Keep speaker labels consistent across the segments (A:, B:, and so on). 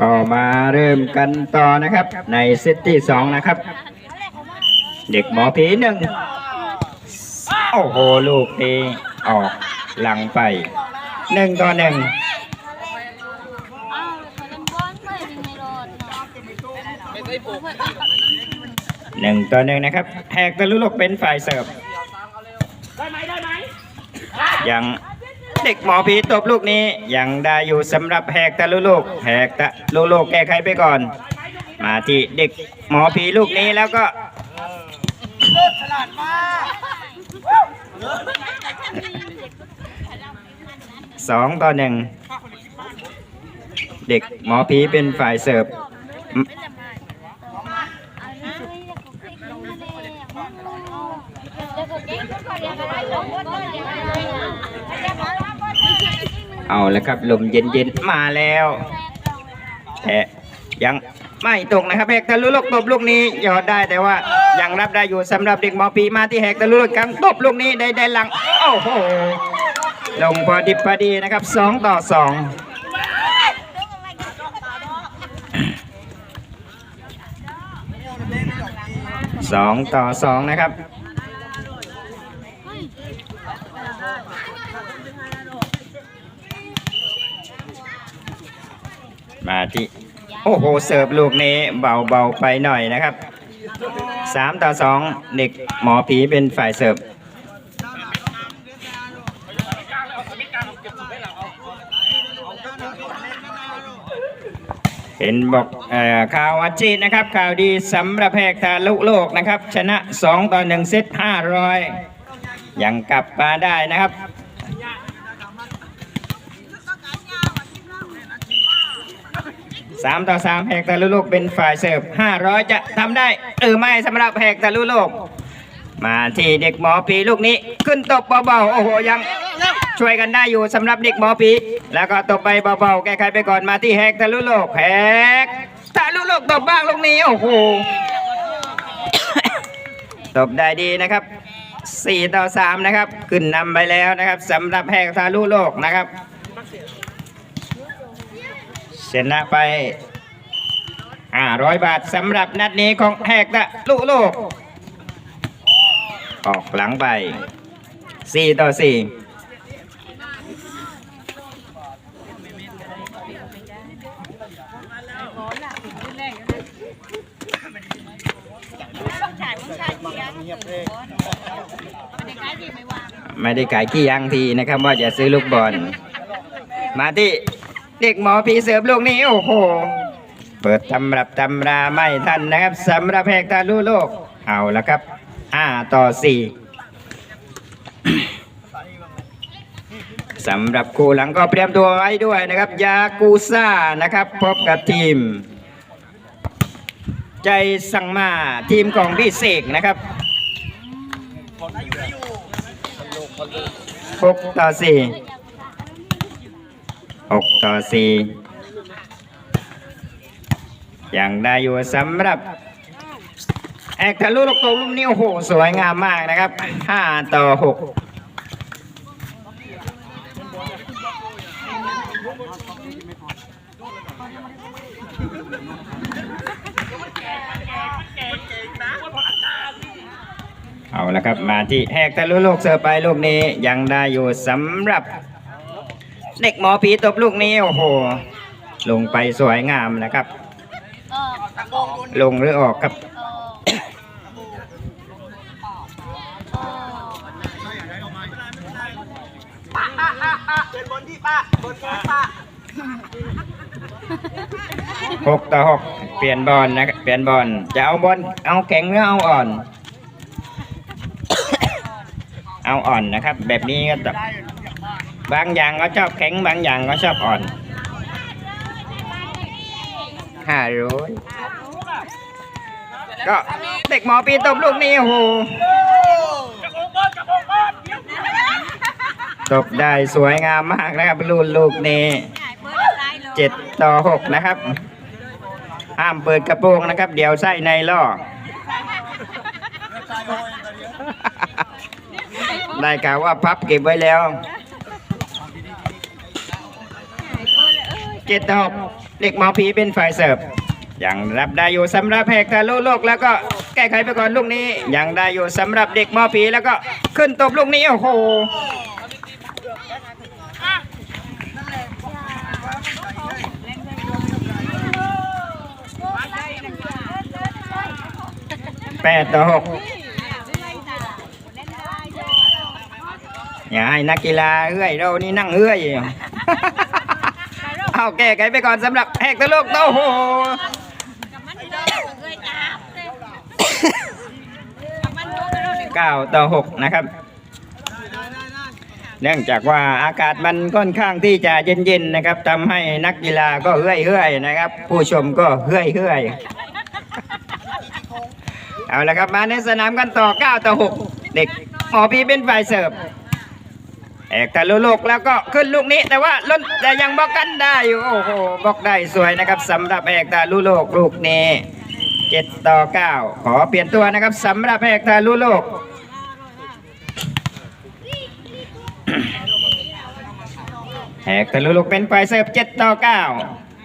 A: ก็มาเริ่มกันต่อนะครับ ในเซตที่สองนะครับ เด็กหมอผีหนึ่งโอ้โหลูกนี้ออกหลังไปหนึ่งต่อหนึ่งหนึ่งต่อหนึ่งนะครับแหกตะลุลกเป็นฝ่ายเสิร์ฟยัง เด็กหมอผีตบลูกนี้ ยังได้อยู่สำหรับแหกตะลุโลกแหกตะลุโลกแก้ไขไปก่อน มาที่เด็กหมอผีลูกนี้แล้วก็สองต่อหนึ่งเด็กหมอผีเป็นฝ่ายเสิร์ฟ เอาแล้วครับลมเย็นๆมาแล้วแต่ยังไม่ตกนะครับแหกทะลุลูกตบลูกนี้ยอดได้แต่ว่ายังรับได้อยู่สำหรับเด็กมอปีมาที่แหกทะลุลูกกลางตบลูกนี้ได้ได้หลังโอ้โหลงพอดิบพอดีนะครับสองต่อสองสองต่อสองนะครับ มาที่ โอ้โห เสิร์ฟลูกนี้เบาๆไปหน่อยนะครับสามต่อสองเด็กหมอผีเป็นฝ่ายเสิร์ฟเห็นบอกอข่าวอาชีพนะครับ ข่าวดีสำหรับแพกทาลุโลกนะครับ ชนะ 2 ต่อ 1 เซต500 ยังกลับมาได้นะครับ สามต่อสามแหกตะลุโลกเป็นฝ่ายเสิร์ฟห้าร้อยจะทำได้เออไม่สำหรับแหกตะลุโลก มาที่เด็กหมอปีลูกนี้ ขึ้นตบเบาๆโอ้โหยังช่วยกันได้อยู่สำหรับเด็กหมอปี แล้วก็ตบไปเบาๆแก้ไขไปก่อนมาที่แหกตะลุโลกแหกตะลุโลกตบบ้างลูกนี้โอ้โหตบได้ดีนะครับสี่ต่อสามนะครับ ขึ้นนำไปแล้วนะครับสำหรับแหกตะลุโลกนะครับ ชนะไป500บาทสำหรับนัดนี้ของแหกตะลุโลก ออกหลังไป4ต่อ4ไม่ได้ขายขี้ยังทีนะครับ ว่าจะซื้อลูกบอลมาที่ เด็กหมอผีเสือบลูกนี้ โอ้โห เปิดตำรับตำราไม่ทันนะครับสำหรับแพกตาลูโลก เอาละครับห้าต่อสี่สำหรับคู่หลังก็เตรียมตัวไว้ด้วยนะครับ ยากูซ่านะครับ พบกับทีม ใจสั่งมาทีมของพี่เสกนะครับ6ต่อ4 6 ต่อ 4 ยังได้อยู่สำหรับ แอกทะลุลูกตรงลูกนี้โโห สวยงามมากนะครับ 5 ต่อ 6เอาละครับ มาที่แหกทะลุโลกเสิร์ไปลูกนี้ยังได้อยู่สำหรับ เด็กหมอผีตบลูกนี้โอ้โห ลงไปสวยงามนะครับ ลงหรือออกครับหกต่อหกเปลี่ยนบอลนะครับเปลี่ยนบอลจะเอาบอลเอาแข็งหรือเอาอ่อน เอาอ่อนนะครับ แบบนี้ก็ต้อง บางอย่างก็ชอบแข็งบางอย่างก็ชอบอ่อนห้าร้อยก็เด็กหมอปีตบลูกนี้โอ้โหตบได้สวยงามมากนะครับลูกลูกนี้เจ็ดต่อหกนะครับห้ามเปิดกระโปรงนะครับ เดี๋ยวไส้ในล่อได้กล่าวว่าพับเก็บไว้แล้ว เจ็ดต่อหกเด็กหมอผีเป็นฝ่ายเสิร์ฟยังรับได้อยู่สำหรับแหกทะลุโลกแล้วก็แก้ไขไปก่อนลูกนี้ ยังได้อยู่สำหรับเด็กหมอผีแล้วก็ขึ้นตบลูกนี้โอ้โหแปดต่อหกอย่าให้นักกีฬาเอื้อยเรานี่นั่งเอื้อย เอาแก้ไขไปก่อนสำหรับแหกทะลุโลกโอ้โหเก้าต่อหกนะครับ เนื่องจากว่าอากาศมันค่อนข้างที่จะเย็นๆนะครับทำให้นักกีฬาก็เฮื่อยเฮื่อยๆนะครับ ผู้ชมก็เฮื่อยเฮื่อยๆเอาละครับมาในสนามกันต่อ 9 ต่อ 6 เด็กหมอพีเป็นฝ่ายเสิร์ฟ แอกทะลุโลกแล้วก็ขึ้นลูกนี้แต่ว่าล้นแต่ยังบล็อกกันได้อยู่โอ้โหบล็อกได้สวยนะครับสำหรับแอกทะลุโลกลูกนี้7ต่อ9ขอเปลี่ยนตัวนะครับสำหรับแอกทะลุโลกแหกทะลุลูกเป็นฝ่ายเสิร์ฟ7ต่อ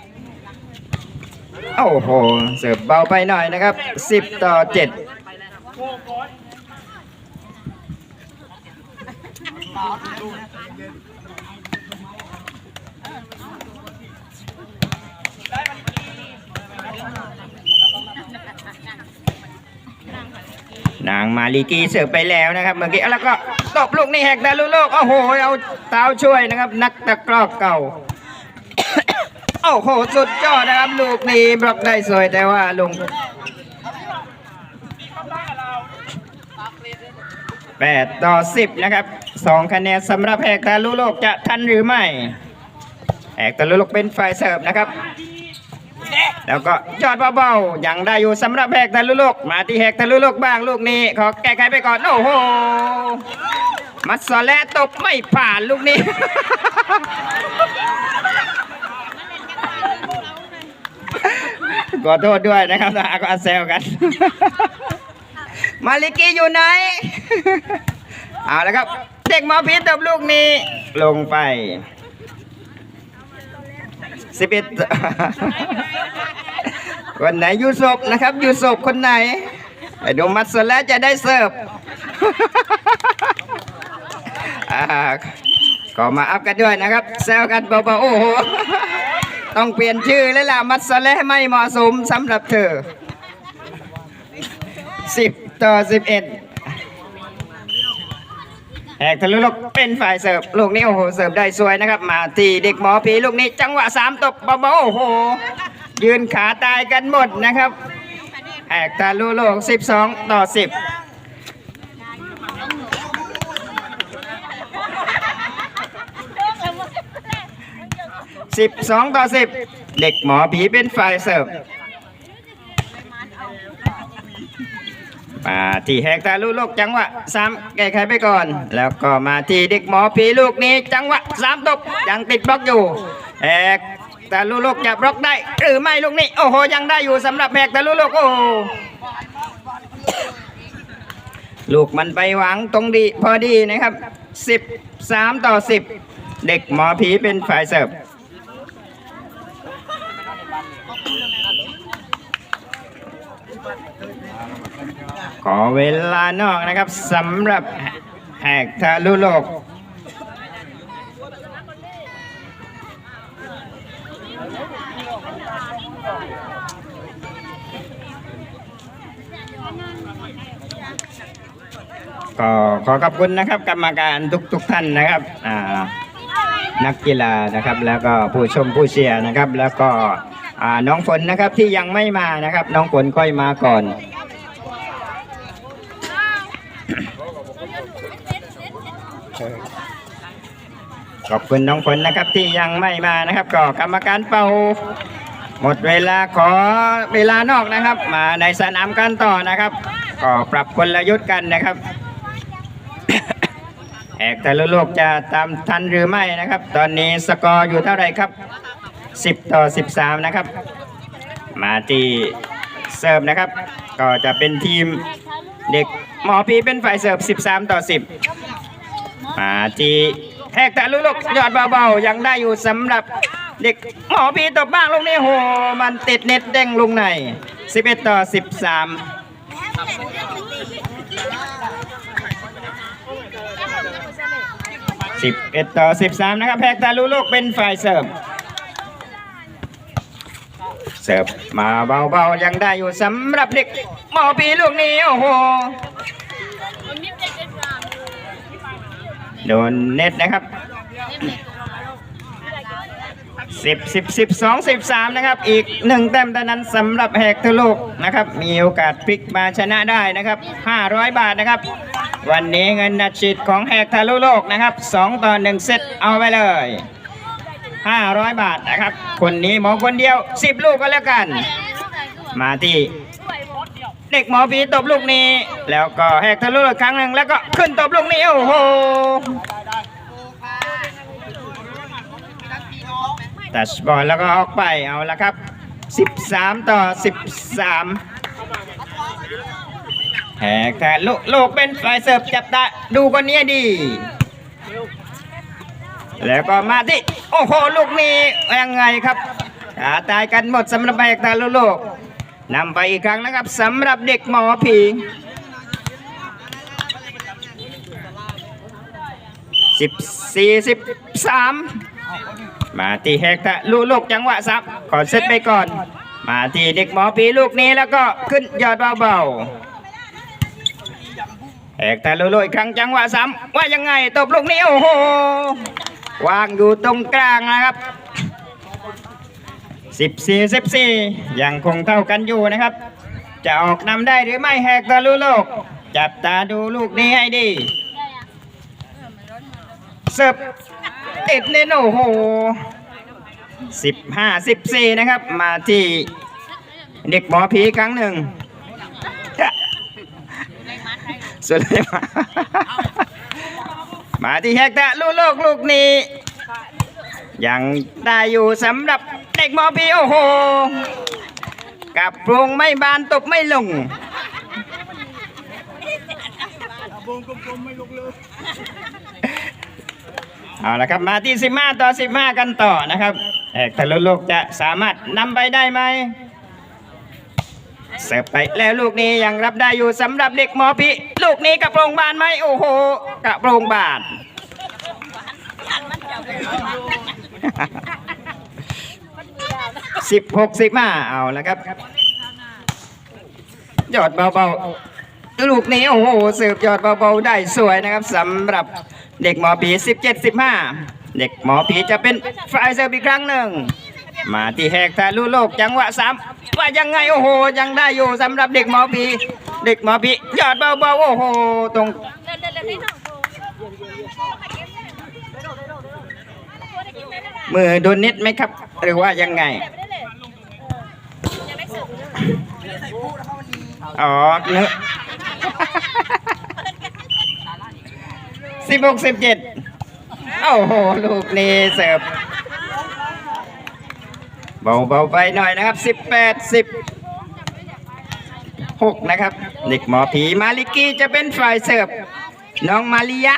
A: 9โอ้โห เสิร์ฟเบาไปหน่อยนะครับ10ต่อ7 นางมาลีกีเสิร์ฟไปแล้วนะครับเมื่อกี้แล้วก็ตบลูกนี่แหกดาลุโลกโอ้โหเอาเท้าช่วยนะครับ นักตะกร้อเก่าโอ้โหสุดยอดนะครับลูกนี้บล็อกได้สวยแต่ว่าลงแปดต่อสิบนะครับ สองคะแนนสำหรับแหกตาลุโลกจะทันหรือไม่แหกตาลุโลกเป็นฝ่ายเสิร์ฟนะครับ แล้วก็ยอดเบาๆยังได้อยู่สำหรับแหกทะลุโลกมาที่แหกทะลุโลกบ้างลูกนี้ ขอแก้ไขไปก่อนโอ้โหมัดซอแลตบไม่ผ่านลูกนี้ขอโทษด้วยนะครับนะก็แซวกัน มาลิกีอยู่ไหน เอาละครับ เด็กหมอพีตบลูกนี้ ลงไปสิบเอ็ดคนไหนยูศพนะครับยูศพคนไหนไปดูมัดสแล้วจะได้เสิร์ฟอ่าก็มาอัพกันด้วยนะครับแซวกันเบาๆโอ้โหต้องเปลี่ยนชื่อแล้วล่ะมัดสแล้วไม่เหมาะสมสำหรับเธอสิบต่อสิบเอ็ด แหกทะลุลูกเป็นฝ่ายเสิร์ฟลูกนี้โอ้โหเสิร์ฟได้สวยนะครับ มาที่เด็กหมอผีลูกนี้จังหวะสามตบเบาๆโอ้โห ยืนขาตายกันหมดนะครับแอกทะลุโลก12ต่อ10 12ต่อ10เด็กหมอผีเป็นฝ่ายเสิร์ฟ มาที่แหกตาลูกโลกจังหวะสามแก้ไขไปก่อน แล้วก็มาที่เด็กหมอผีลูกนี้ จังหวะสามตบยังติดบล็อกอยู่แหกตาลูกโลกจะบล็อกได้ หรือไม่ลูกนี้โอ้โหยังได้อยู่สำหรับแหกตาลูกโลกโอ้ลูกมันไปหวังตรงดีพอดีนะครับ 13 ต่อ 10 เด็กหมอผีเป็นฝ่ายเสิร์ฟ อเวลานอกนะครับสำหรับแหกทะลุโลกก็ขอขอบคุณนะครับกรรมการทุกทุกๆท่านนะครับนักกีฬานะครับแล้วก็ผู้ชมผู้เชียร์นะครับ แล้วก็น้องฝนนะครับที่ยังไม่มานะครับ น้องฝนค่อยมาก่อน ขอบคุณน้องฝนนะครับที่ยังไม่มานะครับ ก็กรรมการเป่า หมดเวลาขอเวลานอกนะครับ มาในสนามกันต่อนะครับ ก็ปรับกลยุทธ์กันนะครับแอกแต่ละโลกจะตามทันหรือไม่นะครับ ตอนนี้สกอร์อยู่เท่าไหร่ครับ 10 ต่อ 13 นะครับ มาที่เสิร์ฟนะครับ ก็จะเป็นทีมเด็กหมอพีเป็นฝ่ายเสิร์ฟ 13 ต่อ 10 มาที่แหกแต่ลูกยอดเบาๆ ยังได้อยู่สำหรับเด็กหมอพีตบบ้างลูกนี้โห มันติดเน็ตเด้งลงใน 11 ต่อ 13 11ต่อ13นะครับแพกตาลูลูกเป็นฝ่ายเสิร์ฟเสิร์ฟมาเบาๆยังได้อยู่สำหรับเด็กหมอพีลูกนี้โอ้โห
B: มันมีเด็กเด็กสาม
A: โดนเน็ตนะครับสิบสิบสิบสองสิบสามนะครับอีกหนึ่งแต้มเท่านั้นสำหรับแหกทะลุนะครับมีโอกาสพลิกมาชนะได้นะครับห้าร้อยบาทนะครับ วันนี้เงินนัดฉีดของแหกทะลุโลกนะครับสองต่อหนึ่งเซตเอาไปเลยห้าร้อยบาทนะครับ คนนี้หมอคนเดียวสิบลูกก็แล้วกัน มาที่ เด็กหมอผีตบลูกนี้ แล้วก็แหกทะลุครั้งหนึ่งแล้วก็ขึ้นตบลูกนี้โอ้โหตัชบอลแล้วก็ออกไปเอาละครับ 13 ต่อ 13แหกแต่ลูกลูกเป็นฝ่ายเสิร์ฟจับตาดูคนนี้ดี แล้วก็มาที่โอ้โหลูกนี้ยังไงครับขาตายกันหมดสำหรับแหกแต่ลูกลูก นำไปอีกครั้งนะครับสำหรับเด็กหมอผีสิบสี่สิบสามมาที่แฮกตะลูกลูกจังหวะซับขอเซตไปก่อน มาที่เด็กหมอปีลูกนี้แล้วก็ขึ้นยอดเบาๆแฮกตะลูลูกอีกครั้งจังหวะซ้ำว่ายังไงตบลูกนี้โอ้โหวางอยู่ตรงกลางนะครับ 14 14ยังคงเท่ากันอยู่นะครับ จะออกนำได้หรือไม่แฮกตะลูกลูกจับตาดูลูกนี้ให้ดีเสิร์ฟติดเนนโอ้โหสิบห้าสิบสี่นะครับ มาที่เด็กหมอผีครั้งหนึ่งสุดเลยมามาที่แฮกตะลูกโลกลูกนี้ ยังได้อยู่สำหรับ กหมอผีโอ้โหกับโปรงไม่บานตบไม่ลงเอาละครับมาที่15ต่อ15กันต่อนะครับแอกทะลุโลกจะสามารถนำไปได้ไหมเสิร์ฟไปแล้วลูกนี้ยังรับได้อยู่สำหรับเด็กหมอพิลูกนี้กระโปรงบานไหมโอ้โหกระโปรงบาน สิบหกสิบห้าเอาและครับ ยอดเบาๆลูกนี้โอ้โหสิร์ฟยอดเบาๆได้สวยนะครับสำหรับเด็กหมอผี17 15เด็กหมอผีจะเป็นฝ่ายเสิร์ฟอีกครั้งหนึ่ง มาที่แหกทะลุโลกจังหวะสามว่ายังไงโอ้โห ยังได้อยู่สำหรับเด็กหมอผีเด็กหมอผียอดเบาๆโอ้โหตรง
B: เล่นเล่นเล่นที่สอง
A: มือโดนนิดไหมครับ หรือว่ายังไง อ๋อเนื้อสิบหกสิบเจ็ดโอ้โห ลูกนี้เสิร์ฟเบาๆไปหน่อยนะครับสิบแปดสิบหกนะครับ เด็กหมอผีมาลิกี้จะเป็นฝ่ายเสิร์ฟน้องมาริยะ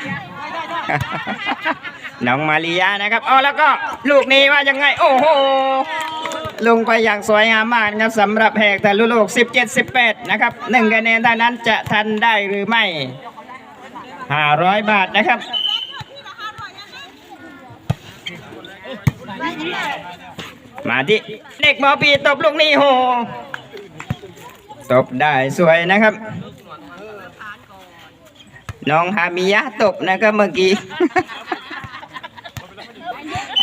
A: น้องมาริยานะครับอ๋อแล้วก็ลูกนี้ว่ายังไง โอ้โห ลงไปอย่างสวยงามมากนะครับสำหรับแหกแต่ลูกลูก17 18 นะครับหนึ่งคะแนนเท่านั้นจะทันได้หรือไม่ 500 บาทนะครับมาที่เด็กหมอปีตบลูกนี้โห ตบได้สวยนะครับ น้องฮามิยะตบนะครับเมื่อกี้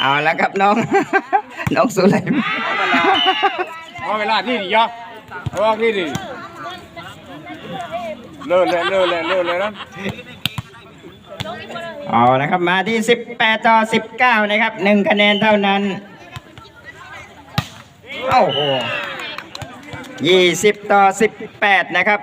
A: เอาละครับน้อง น้องสุไลมาน
C: เอาเวลาที่ดียะเอาว่าที่ดีเลิศเลยเลิศเลยเลิศเลยนะ
A: เอานะครับมาที่ 18 ต่อ 19 นะครับหนึ่งคะแนนเท่านั้นโอ้โห20 ต่อ 18 นะครับ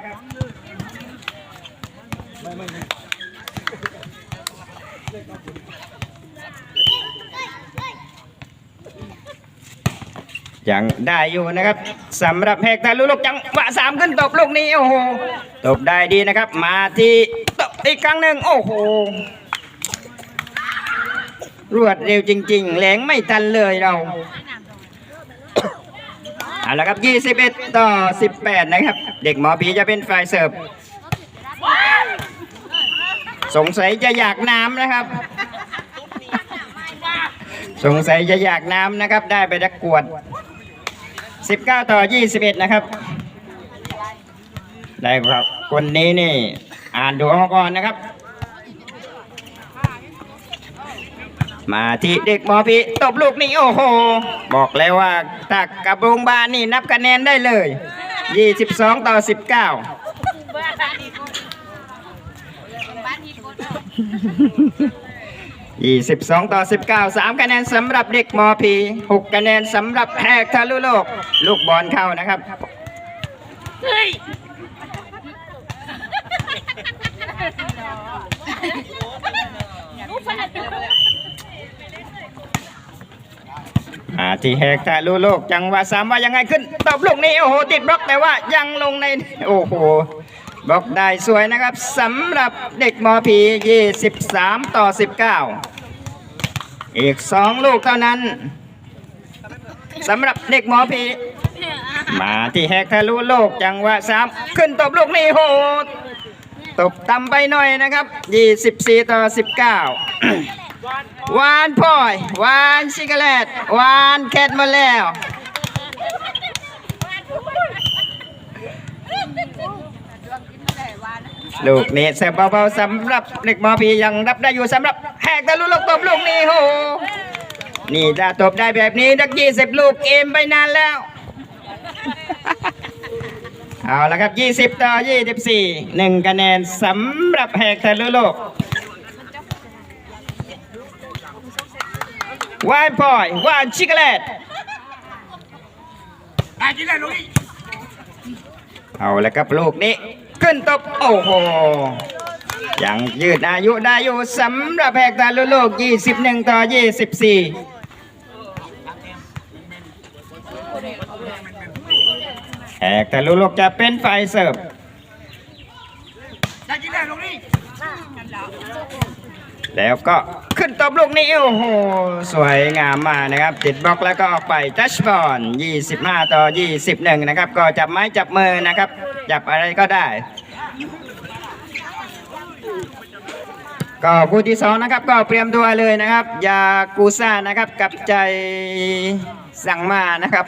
A: ยังได้อยู่นะครับสำหรับแหกต่ลูลูกจังหวะสามขึ้นตบลูกนี้โอ้โหตบได้ดีนะครับ มาที่ตบอีกครั้งหนึ่งโอ้โหรวดเร็วจริง ๆแหลงไม่ทันเลยเราเอาละครับ 21 ต่อ 18 นะครับ เด็กหมอผีจะเป็นฝ่ายเสิร์ฟสงสัยจะอยากน้ำนะครับ สงสัยจะอยากน้ำนะครับ ได้ไปตะกวด 19ต่อ21นะครับ ได้ครับคนนี้นี่อ่านดูเอาก่อนนะครับ มาที่เด็กหมอพีตบลูกนี่โอ้โห บอกแล้วว่าตักกับโรงพยาบาลนี่นับคะแนนได้เลย 22 ต่อ 19 22 ต่อ 19 3 คะแนนสำหรับเด็กมอพี6คะแนนสำหรับแหกทะลุโลก ลูกบอลเข้านะครับ
B: เฮ้ย
A: อ่าที่แหกทะลุโลกจังหวะสามว่ายังไงขึ้นตบลูกนี้โอ้โหติดบล็อกแต่ว่ายังลงใน โอ้โห บอกได้สวยนะครับสำหรับเด็กมอพี23 ต่อ 19 อีก 2 ลูกเท่านั้นสำหรับเด็กมอพีมาที่แหกทะลุโลกจังหวะสามขึ้นตบลูกนี้โหดตบต่ำไปหน่อยนะครับ 24 ต่อ 19 วานพลอยวานชิกาเลตวานแคทมาแล้ว ลูกนี้แสบเบาๆสำหรับเด็กมอพียังรับได้อยู่สำหรับแหกทะลุโลกตบลูกนี้โหนี่ถ้าตบได้แบบนี้นักยี่สิบลูกเกมไปนานแล้ว เอาละครับ20ต่อ24หนึ่งคะแนนสำหรับแหกทะลุโลกวานพอยวานชิกเลต
C: อากินได้ลูก
A: เอาละครับลูกนี้ ขึ้นตบโอ้โหยังยืดอายุได้อยู่สำหรับแหกทะลุโลก 21 ต่อ 24แหกทะลุโลกจะเป็นฝ่ายเสิร์ฟ
C: อากินได้ลูกนี่
A: แล้วก็ขึ้นตบลูกนี้โอ้โห สวยงามมากนะครับ ติดบล็อกแล้วก็ออกไป ทัชบอล25 ต่อ 21 นะครับ ก็จับไม้จับมือนะครับ จับอะไรก็ได้ ก็คู่ที่สองนะครับก็เตรียมตัวเลยนะครับ ยากูซ่านะครับกับใจสั่งมานะครับ